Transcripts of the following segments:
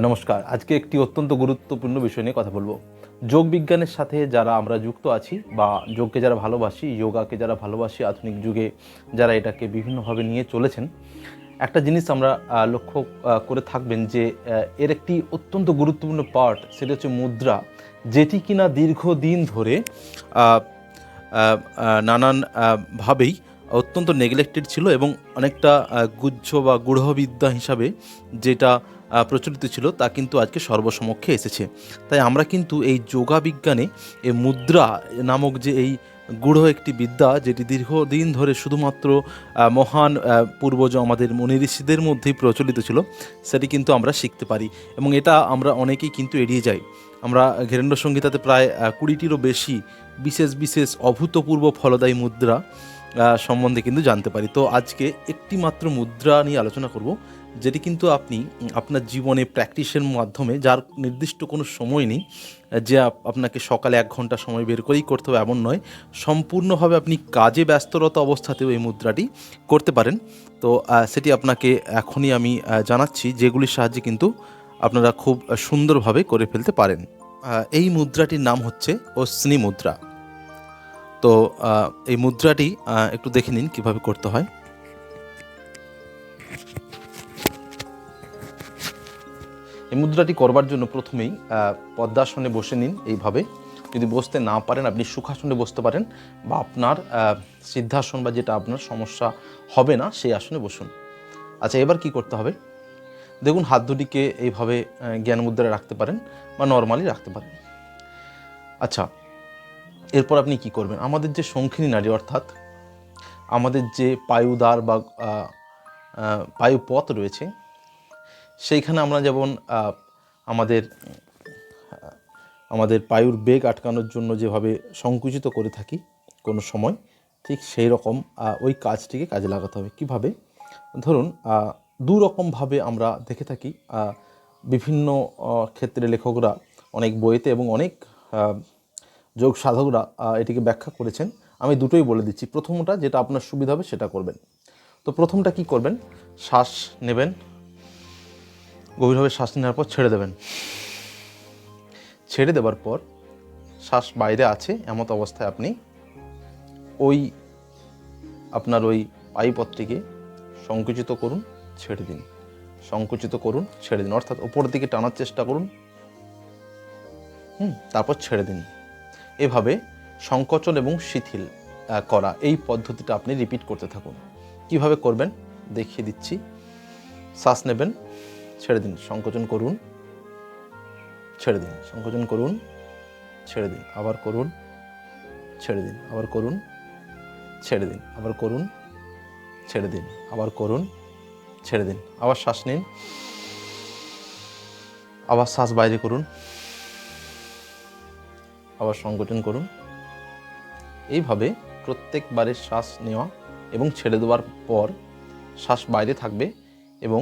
নমস্কার। আজকে একটি অত্যন্ত গুরুত্বপূর্ণ বিষয় নিয়ে কথা বলব। যোগ বিজ্ঞানের সাথে যারা আমরা যুক্ত আছি বা যোগকে যারা ভালোবাসি যোগাকে যারা ভালোবাসি আধুনিক যুগে যারা এটাকে বিভিন্নভাবে নিয়ে চলেছেন একটা জিনিস আমরা লক্ষ্য করে থাকবেন যে এর একটি অত্যন্ত গুরুত্বপূর্ণ পার্ট সেটা হচ্ছে মুদ্রা যেটি কিনা দীর্ঘদিন ধরে আহ, আহ, আহ, নানান ভাবেই অত্যন্ত নেগলেক্টেড ছিল এবং অনেকটা গুহ্য বা গূঢ়বিদ্যা হিসাবে যেটা প্রচলিত ছিল, তা কিন্তু আজকে সর্বসমক্ষে এসেছে। তাই আমরা কিন্তু এই যোগা বিজ্ঞানে এই মুদ্রা নামক যে এই গূঢ় একটি বিদ্যা, যেটি দীর্ঘদিন ধরে শুধুমাত্র মহান পূর্বজ আমাদের মনি ঋষিদের মধ্যেই প্রচলিত ছিল, সেটি কিন্তু আমরা শিখতে পারি এবং এটা আমরা অনেকেই কিন্তু এড়িয়ে যাই। আমরা ঘেরেন্দ্র সংগীতাতে প্রায় কুড়িটিরও বেশি বিশেষ বিশেষ অভূতপূর্ব ফলদায়ী মুদ্রা সম্বন্ধে কিন্তু জানতে পারি। তো আজকে একটি মাত্র মুদ্রা নিয়ে আলোচনা করব, যেটি কিন্তু আপনি আপনার জীবনে প্র্যাকটিসের মাধ্যমে, যার নির্দিষ্ট কোনো সময় নেই, যে আপনাকে সকালে এক ঘণ্টা সময় বের করেই করতে হবে, এমন নয়। সম্পূর্ণভাবে আপনি কাজে ব্যস্তরত অবস্থাতেও এই মুদ্রাটি করতে পারেন। তো সেটি আপনাকে এখনই আমি জানাচ্ছি, যেগুলির সাহায্যে কিন্তু আপনারা খুব সুন্দরভাবে করে ফেলতে পারেন। এই মুদ্রাটির নাম হচ্ছে অশ্নি মুদ্রা তো এই মুদ্রাটি একটু দেখে নিন কীভাবে করতে হয়। এই মুদ্রাটি করবার জন্য প্রথমেই পদ্মাসনে বসে নিন এইভাবে। যদি বসতে না পারেন, আপনি সুখাসনে বসতে পারেন বা আপনার সিদ্ধাসন বা যেটা আপনার সমস্যা হবে না, সেই আসনে বসুন। আচ্ছা এবার কি করতে হবে? দেখুন, হাত দুটিকে এইভাবে জ্ঞান মুদ্রায় রাখতে পারেন বা নর্মালি রাখতে পারেন। আচ্ছা এরপর আপনি কি করবেন? আমাদের যে শঙ্খিনী নারী অর্থাৎ আমাদের যে পায়ুদ্বার বা আহ, পায়ুপথ রয়েছে সেইখানে আমরা যেমন আমাদের আমাদের পায়ুর বেগ আটকানোর জন্য যেভাবে সংকুচিত করে থাকি কোনো সময় ঠিক সেই রকম ওই কাজটিকে কাজে লাগাতে হবে। কীভাবে? ধরুন দু রকমভাবে আমরা দেখে থাকি বিভিন্ন ক্ষেত্রে লেখকরা অনেক বইতে এবং অনেক যোগ সাধকরা এটিকে ব্যাখ্যা করেছেন। আমি দুটোই বলে দিচ্ছি। প্রথমটা যেটা আপনার সুবিধা হবে সেটা করবেন। তো প্রথমটা কি করবেন? শ্বাস নেবেন। গভীরভাবে শ্বাস নেওয়ার পর ছেড়ে দেবেন। ছেড়ে দেওয়ার পর শ্বাস বাইরে আছে এমত অবস্থায় আপনি ওই আপনার ওই পাইপত্রটিকে সংকুচিত করুন, ছেড়ে দিন। সংকুচিত করুন, ছেড়ে দিন। অর্থাৎ ওপর দিকে টানার চেষ্টা করুন। হুম, তারপর ছেড়ে দিন। এভাবে সংকোচন এবং শিথিল করা এই পদ্ধতিটা আপনি রিপিট করতে থাকুন। কীভাবে করবেন? দেখিয়ে দিচ্ছি। শ্বাস নেবেন, ছেড়ে দিন, সংকোচন করুন, ছেড়ে দিন, সংকোচন করুন, ছেড়ে দিন, আবার করুন, ছেড়ে দিন, আবার করুন, ছেড়ে দিন, আবার করুন, ছেড়ে দিন, আবার করুন, ছেড়ে দিন, আবার শ্বাস নিন, আবার শ্বাস বাইরে করুন। আবার সংকোচন করুন। এইভাবে প্রত্যেকবারের শ্বাস নেওয়া এবং ছেড়ে দেওয়ার পর শ্বাস বাইরে থাকবে এবং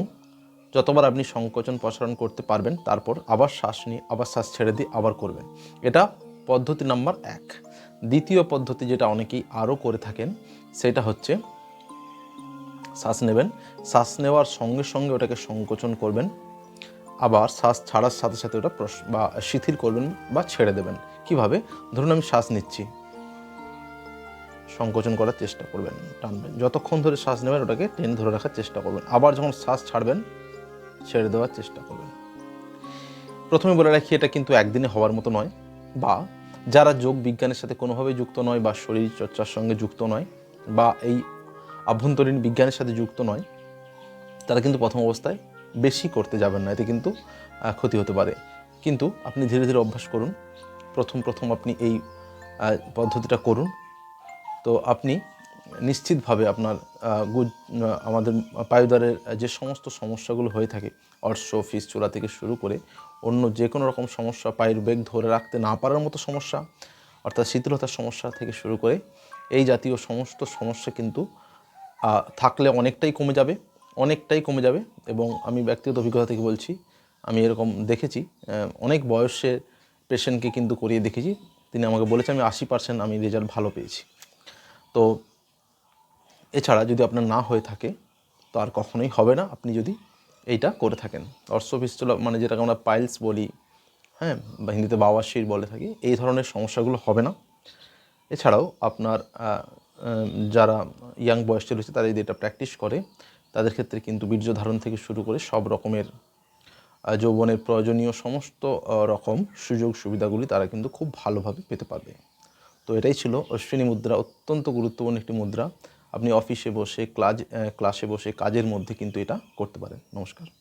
যতবার আপনি সংকোচন প্রসারণ করতে পারবেন, তারপর আবার শ্বাস নিয়ে, আবার শ্বাস ছেড়ে দিয়ে আবার করবেন। এটা পদ্ধতি নাম্বার এক। দ্বিতীয় পদ্ধতি যেটা অনেকেই আরও করে থাকেন, সেটা হচ্ছে শ্বাস নেবেন। শ্বাস নেওয়ার সঙ্গে সঙ্গে ওটাকে সংকোচন করবেন। আবার শ্বাস ছাড়ার সাথে সাথে ওটা বা শিথিল করবেন বা ছেড়ে দেবেন। কীভাবে? ধরুন আমি শ্বাস নিচ্ছি। সংকোচন করার চেষ্টা করবেন, টানবেন। যতক্ষণ ধরে শ্বাস নেবেন ওটাকে টেনে ধরে রাখার চেষ্টা করবেন। আবার যখন শ্বাস ছাড়বেন, ছেড়ে দেওয়ার চেষ্টা করবেন। প্রথমে বলে রাখি, এটা কিন্তু একদিনে হওয়ার মতো নয়। বা যারা যোগ বিজ্ঞানের সাথে কোনোভাবেই যুক্ত নয়, বা শরীর চর্চার সঙ্গে যুক্ত নয়, বা এই আভ্যন্তরীণ বিজ্ঞানের সাথে যুক্ত নয়, তারা কিন্তু প্রথম অবস্থায় বেশি করতে যাবেন না, এতে কিন্তু ক্ষতি হতে পারে। কিন্তু আপনি ধীরে ধীরে অভ্যাস করুন। প্রথম প্রথম আপনি এই পদ্ধতিটা করুন। তো আপনি নিশ্চিতভাবে আপনার আমাদের পায়ুদ্বারের যে সমস্ত সমস্যাগুলো হয়ে থাকে, অর্শ, ফিস চূড়া থেকে শুরু করে অন্য যে কোনো রকম সমস্যা, পায়ের বেগ ধরে রাখতে না পারার মতো সমস্যা, অর্থাৎ শীতলতার সমস্যা থেকে শুরু করে, এই জাতীয় সমস্ত সমস্যা কিন্তু থাকলে অনেকটাই কমে যাবে। অনেকটাই কমে যাবে এবং আমি ব্যক্তিগত অভিজ্ঞতা থেকে বলছি, আমি এরকম দেখেছি অনেক বয়সের পেশেন্টকে কিন্তু করিয়ে দেখেছি। তিনি আমাকে বলেছেন, আমি আশি পার্সেন্ট আমি রেজাল্ট ভালো পেয়েছি। তো এছাড়া যদি আপনার না হয়ে থাকে, তো আর কখনোই হবে না। আপনি যদি এইটা করে থাকেন অর্সোফিস্টুলা মানে যেটাকে আমরা পাইলস বলি হ্যাঁ বা হিন্দিতে বাওয়াশির বলে থাকি, এই ধরনের সমস্যাগুলো হবে না। এছাড়াও আপনার যারা ইয়াং বয়সে রয়েছে, তারা যদি এটা প্র্যাকটিস করে তাদের ক্ষেত্রে কিন্তু বীর্য ধারণ থেকে শুরু করে সব রকমের যৌবনের প্রয়োজনীয় সমস্ত রকম সুযোগ সুবিধাগুলি তারা কিন্তু খুব ভালোভাবে পেতে পারবে। তো এটাই ছিল অশ্বিনী মুদ্রা, অত্যন্ত গুরুত্বপূর্ণ একটি মুদ্রা। আপনি অফিসে বসে ক্লাস ক্লাসে বসে কাজের মধ্যে কিন্তু এটা করতে পারেন। নমস্কার।